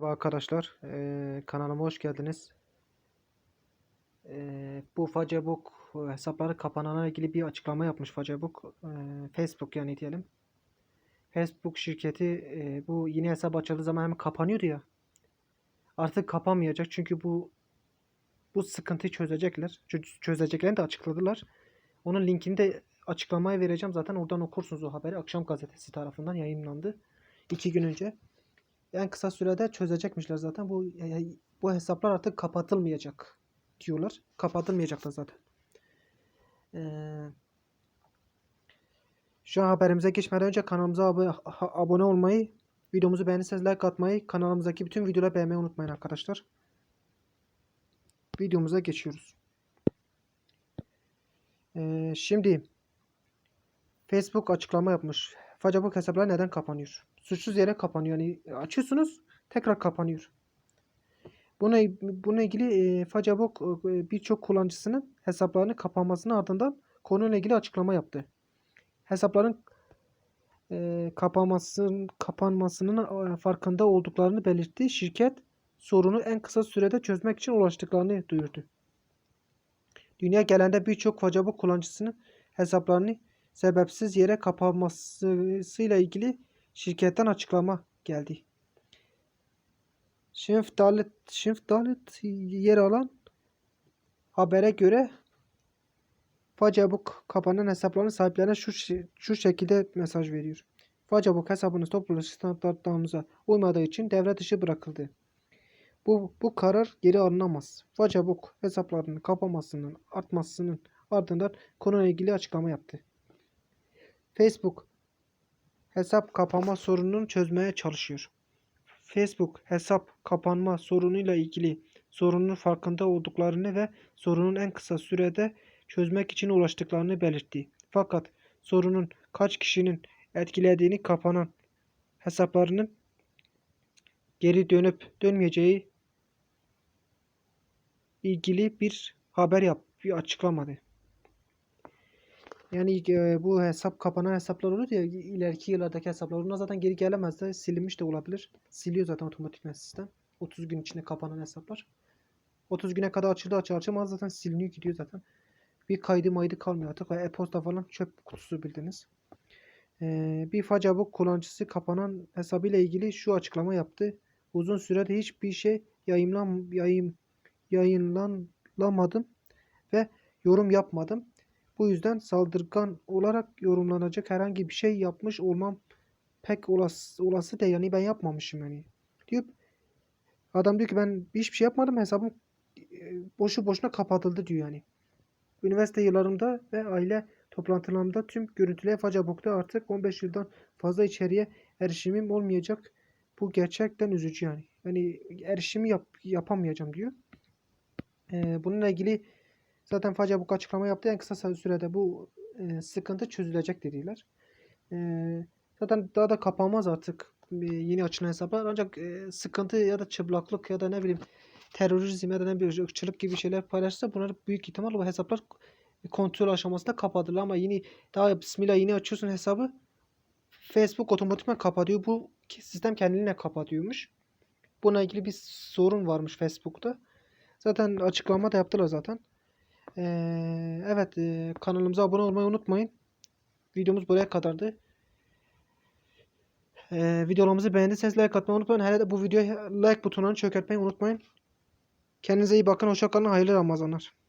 Merhaba arkadaşlar, Ee, kanalıma hoş geldiniz. Ee, bu Facebook hesapları kapanana ilgili bir açıklama yapmış Facebook, Ee, Facebook yani diyelim. Facebook şirketi e, bu yeni hesap açıldığı zaman hemen kapanıyordu ya. Artık kapanmayacak çünkü bu bu sıkıntıyı çözecekler. Çö- Çözeceklerini de açıkladılar. Onun linkini de açıklamaya vereceğim. Zaten oradan okursunuz o haberi. Akşam gazetesi tarafından yayınlandı. iki gün önce en kısa sürede çözecekmişler zaten. Bu bu hesaplar artık kapatılmayacak diyorlar. Kapatılmayacaklar zaten. Ee, şu an haberimize geçmeden önce kanalımıza ab- abone olmayı, videomuzu beğenirseniz like atmayı, kanalımızdaki bütün videoları beğenmeyi unutmayın arkadaşlar. Videomuza geçiyoruz. Ee, şimdi Facebook açıklama yapmış. Facebook hesapları neden kapanıyor? Suçsuz yere kapanıyor. Yani açıyorsunuz tekrar kapanıyor. Buna, bununla ilgili e, Facebook e, birçok kullanıcısının hesaplarının kapanmasının ardından konuyla ilgili açıklama yaptı. Hesapların e, kapanmasının kapanmasının e, farkında olduklarını belirtti. Şirket sorunu en kısa sürede çözmek için ulaştıklarını duyurdu. Dünya genelinde birçok Facebook kullanıcısının hesaplarını sebepsiz yere kapanmasıyla ilgili şirketten açıklama geldi. Schimpfdalet, Schimpfdalet yer alan habere göre Facebook kapanan hesapların sahiplerine şu, şu şekilde mesaj veriyor. Facebook hesabınız topluluk standartlarımıza uymadığı için devre dışı bırakıldı. Bu, bu karar geri alınamaz. Facebook hesaplarının kapamasının artmasının ardından konuyla ilgili açıklama yaptı. Facebook hesap kapanma sorununu çözmeye çalışıyor. Facebook hesap kapanma sorunuyla ilgili sorunun farkında olduklarını ve sorunun en kısa sürede çözmek için uğraştıklarını belirtti. Fakat sorunun kaç kişinin etkilediğini kapanan hesaplarının geri dönüp dönmeyeceği ilgili bir haber yap, bir açıklamadı. Yani e, bu hesap kapanan hesaplar olur ya ileriki yıllardaki hesaplar onlar zaten geri gelemez de silinmiş de olabilir. Siliyor zaten otomatikman sistem. 30 gün içinde kapanan hesaplar. 30 güne kadar açıldı açı açılmaz zaten siliniyor gidiyor zaten. Bir kaydı maydı kalmıyor artık. E-posta falan çöp kutusu bildiniz. Ee, bir Facebook kullanıcısı kapanan hesabıyla ilgili şu açıklama yaptı. Uzun sürede hiçbir şey yayınlan, yayın, yayınlanmadım ve yorum yapmadım. Bu yüzden saldırgan olarak yorumlanacak herhangi bir şey yapmış olmam pek olası, olası değil. Yani ben yapmamışım yani. Diyor. Adam diyor ki ben hiçbir şey yapmadım. Hesabım e, boşu boşuna kapatıldı diyor yani. Üniversite yıllarımda ve aile toplantılarımda tüm görüntülere Facebook'ta artık 15 yıldan fazla içeriye erişimim olmayacak. Bu gerçekten üzücü yani. Yani erişimi yap, yapamayacağım diyor. Ee, bununla ilgili Zaten Facebook açıklama yaptı. En kısa sürede bu e, sıkıntı çözülecek dediler. E, zaten daha da kapanmaz artık e, yeni açılan hesaplar. Ancak e, sıkıntı ya da çıplaklık ya da ne bileyim terörizm ya da ne bileyim ırkçılık gibi şeyler paylaşırsa bunlar büyük ihtimal bu hesaplar kontrol aşamasında kapatılır ama yeni daha bismillah yeni açıyorsun hesabı Facebook otomatikman kapatıyor. Bu sistem kendiliğine kapatıyormuş. Buna ilgili bir sorun varmış Facebook'ta. Zaten açıklama da yaptılar zaten. Ee, evet e, kanalımıza abone olmayı unutmayın. Videomuz buraya kadardı. Ee, videolarımızı beğendiyseniz like atmayı unutmayın. Hele de bu videoya like butonunu çökertmeyi unutmayın. Kendinize iyi bakın. Hoşça kalın. Hayırlı Ramazanlar.